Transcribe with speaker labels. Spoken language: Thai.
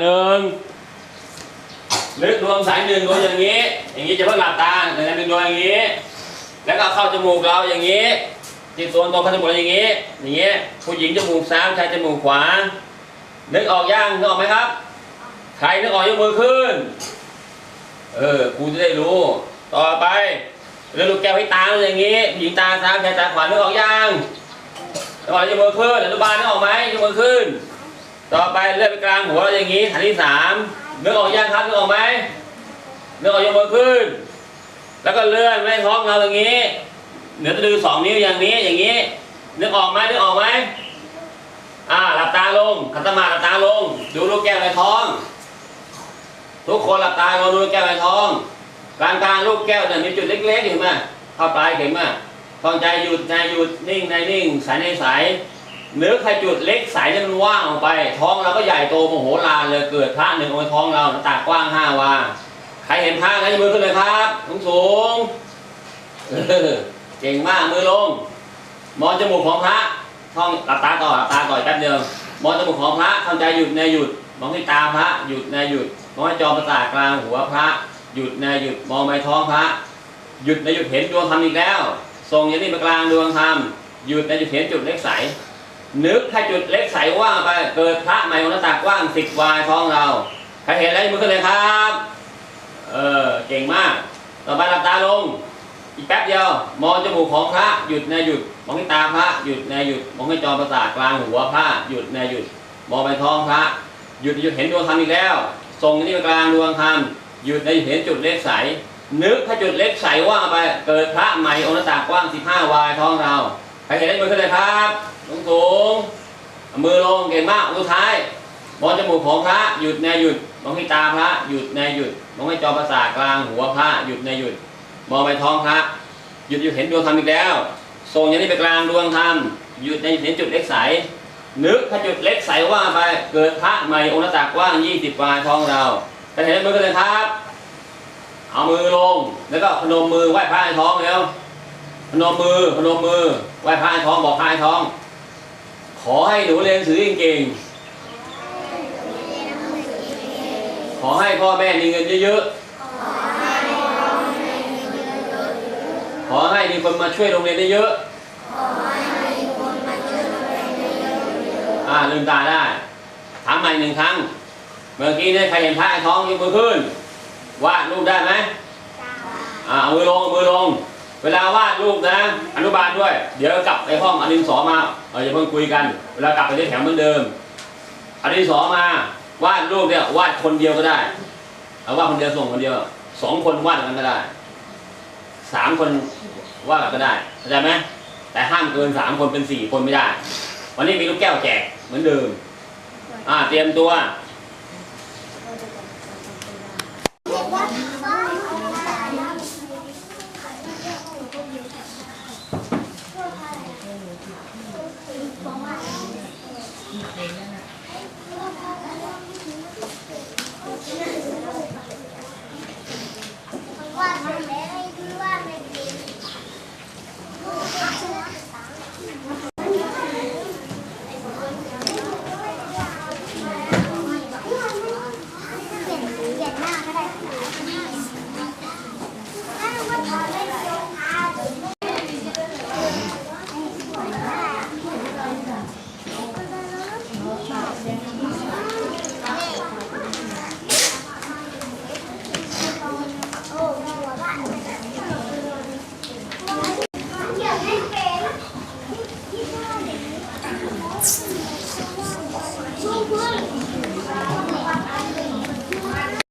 Speaker 1: หนึ่งลึกดวงสายหนึ่งดวงอย่างนี้ อย่างนี้จะเพิ่งหลับตาแต่หนึ่งดวงอย่างนี้ แล้วก็เข้าจมูกเราอย่างนี้ที่ส่วนตรงเข้าจมูกเราอย่างนี้ อย่างนี้ผู้หญิงจมูกซ้ายชายจมูกขวานึกออกยังนึกออกไหมครับ ใครนึกออกยกมือขึ้น เออครูจะได้รู้ ต่อไปเรื่องลูกแก้วให้ตาอย่างนี้ผู้หญิงตาซ้ายชายตาขวานึกออกยังนึกออกยกมือขึ้นอนุบาลนึกออกไหมยกมือขึ้น ต่อไปเลื่อนไปกลางหัวเราอย่างนี้ฐานที่สามเนึกอออกยังครับเนึกอออกไหมเนึกอออกยกมือขึ้น แล้วก็เลื่อนไว้ท้องเราอย่างนี้เหนือตะลือสองนิ้วอย่างนี้อย่างนี้เนึกอออกไหมเนึกอออกไหมอ่าหลับตาลงขัตมาหลับตาลง ดูลูกแก้วในท้อง ทุกคนหลับตาลองดูลูกแก้วในท้องกลางกลางลูกแก้วเนี่ยมีจุดเล็กๆอยู่ไหมเข้าปลายเข็มอะทองใจหยุดในหยุดนิ่งในนิ่งสายในสาย เนื้อใครจุดเล็กสายเนี่ยมันว่างออกไป ท้องเราก็ใหญ่โตโมโหลานเลยเกิดพระหนึ่งองค์ในท้องเราหน้าตากว้างห้าวาใครเห็นพระใครยมือขึ้นเลยครับสูงสูงเก่งมากมือลง มองจมูกของพระท่องหลับตาต่อหลับตาต่อแป๊บเดียวมองจมูกของพระทำใจหยุดในหยุดมองที่ตาพระหยุดในหยุดมองให้จอประสาทกลางหัวพระ หยุดในหยุดมองไปท้องพระ หยุดในหยุดเห็นดวงธรรมอีกแล้วทรงอยันนี่มากลางดวงธรรมหยุดในหยุดเห็นจุดเล็กใส นึกให้จุดเล็กใสว่างไปเกิดพระใหม่องหน้ากว่างสิบวายท้องเราใครเห็นอะไรมือขึ้นเลยครับเออเก่งมาก ต่อไปหลับตาลง อีกแป๊บเดียว มองจมูกของพระหยุดในหยุดมองที่ตาพระหยุดในหยุดมองให้จอประสาทกลางหัวพระหยุดในหยุดมองไปท้องพระหยุดหยุดเห็นดวงธรรมอีกแล้วทรงที่กลางดวงธรรมหยุดในหยุดเห็นจุดเล็กใส นึกให้จุดเล็กใสว่างไปเกิดพระใหม่องค์หน้าตากกว้าง15วายท้องเรา ครเห็นได้มือขึ้นเลยครับสูงสูงเอามือลงเก่งมากสุดท้ายมองจมูกของพระหยุดในหยุดมองที่ตาพระหยุดในหยุดมองให้จอประสาทกลางหัวพระหยุดในหยุด มองไปท้องพระหยุดหยุดเห็นดวงธรรมอีกแล้วทรงอยันนี้ไปกลางดวงธรรมหยุดในเห็นจุดเล็กใส นึกถ้าจุดเล็กใสว่างไปเกิดพระใหม่องค์หน้าตักว้าง20วาท้องเราใครเห็นมือกันเลยครับ เอามือลงแล้วก็พนมมือไหว้พระในท้องแล้ว พนมมือพนมมือไหว้พระในท้องบอกพระในท้อง ขอให้หนูเรียนสือเก่งๆขอให้พ่อแม่มีเงินเยอะๆขอให้มีคนมาช่วยโรงเรียนได้เยอะอ่าลืมตาได้ถามใหม่หนึ่งครั้ง เมื่อกี้เนี่ยใครเห็นพระท้องยกมือขึ้นวาดรูปได้ไหมอ่าเอามือลงเอามือลง เวลาวาดรูปนะ อนุบาลด้วย เดี๋ยวกลับไปห้องอดินสอมาเอออย่าเพิ่งคุยกัน เวลากลับไปเรียนแถวเหมือนเดิมอดินสอมาวาดรูปเนี่ยวาดคนเดียวก็ได้เอาวาดคนเดียวส่งคนเดียวสองคนวาดกันก็ได้สามคนวาดก็ได้เข้าใจไหมแต่ห้ามเกินสามคนเป็นสี่คนไม่ได้ วันนี้มีลูกแก้วแจกเหมือนเดิมอ่าเตรียมตัว